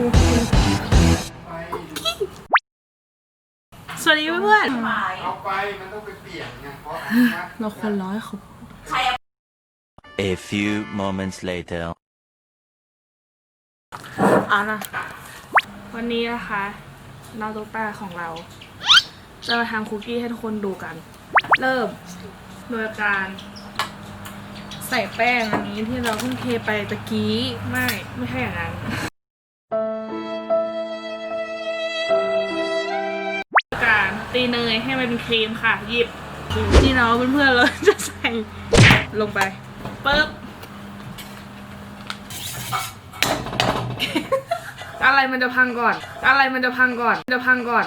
คุกกี้สวัสดีเพื่อนเอาไปมันต้องไปเปลี่ยนไงเพราะอันเนี้ยๆเราคนร้อยเขา A few moments later. เอานะวันนี้นะคะน้องตุ๊กตาของเรา จะมาทำคุกกี้ให้ทุกคนดูกัน เริ่มโดยการ ใส่แป้งอันนี้ที่เราเพิ่งเทไปตะกี้ ไม่ ไม่ใช่อย่างนั้น ตีเนยให้มันเป็นครีมค่ะ หยิบที่น้องเพื่อนๆเราจะใส่ลงไปปึ๊บอะไรมันจะพังก่อน อะไรมันจะพังก่อน จะพังก่อน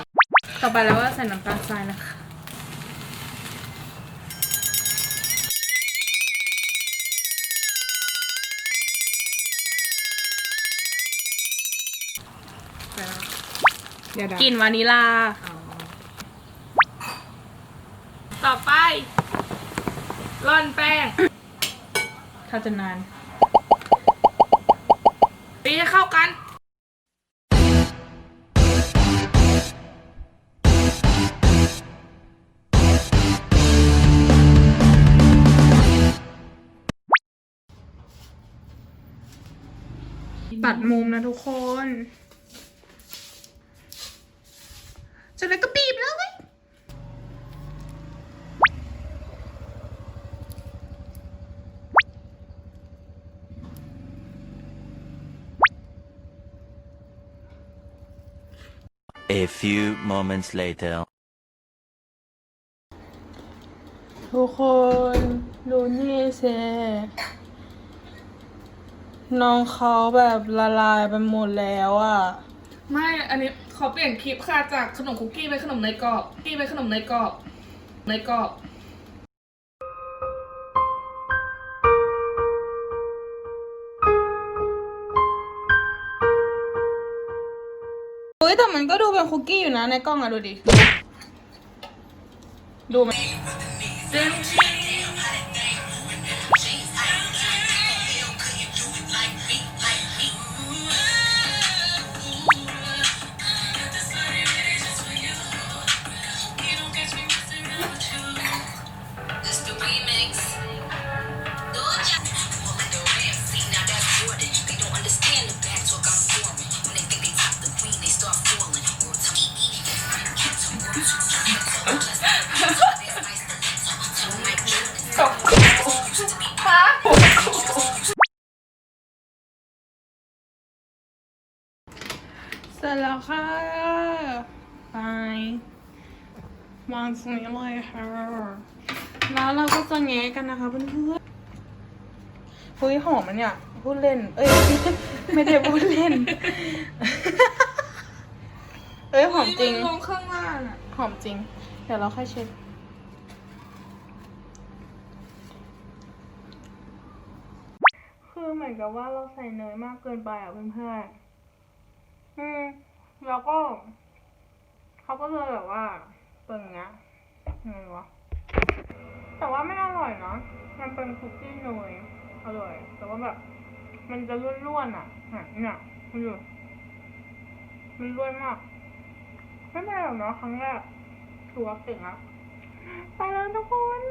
ต่อไปแล้วก็ใส่น้ำตาลทรายนะคะเดี๋ยวกลิ่นวานิลา ต่อไปร่อนแป้งถ้าจะนานตีให้เข้ากัน ตัดมุมนะทุกคนเสร็จแล้วก็บีบแล้วเว้ย A few moments later. ทุกคนดูนี่เซน้องเขาแบบละลายไปหมดแล้วอะ ไม่ อันนี้ขอเปลี่ยนคลิปค่ะจากขนมคุกกี้เป็นขนมเนยกรอบ คุกกี้เป็นขนมเนยกรอบเนยกรอบ ยแต่มันก็ดูเป็นคุกกี้อยู่นะในกล้องอะดูดิ ดูไหม สร็จแล้วค่ะไปวางตรงนี้เลยค่ะ แล้วเราก็จะแงะกันนะคะเพื่อนๆเฮ้ยหอมมันเนี่ย พูดเล่น เอ้ย ไม่ได้พูดเล่น เอ้ยหอมจริง ลงข้างล่างอะ หอมจริง เดี๋ยวเราค่อยเช็ดคือเหมือนกับว่าเราใส่เนยมากเกินไปอะเพื่อนๆ อืมแล้วก็ เขาก็เลยแบบว่าเป็นอย่างเงี้ยไงวะแต่ว่าไม่อร่อยนะมันเป็นคุกกี้เนยอร่อย แต่ว่าแบบ มันจะร่วนๆอะเนี่ยเนี่ยมันอยู่มันร่วนมากไม่เป็นไรหรอกเนาะครั้งแรกถือว่าเก่งอะไปแล้วทุกคน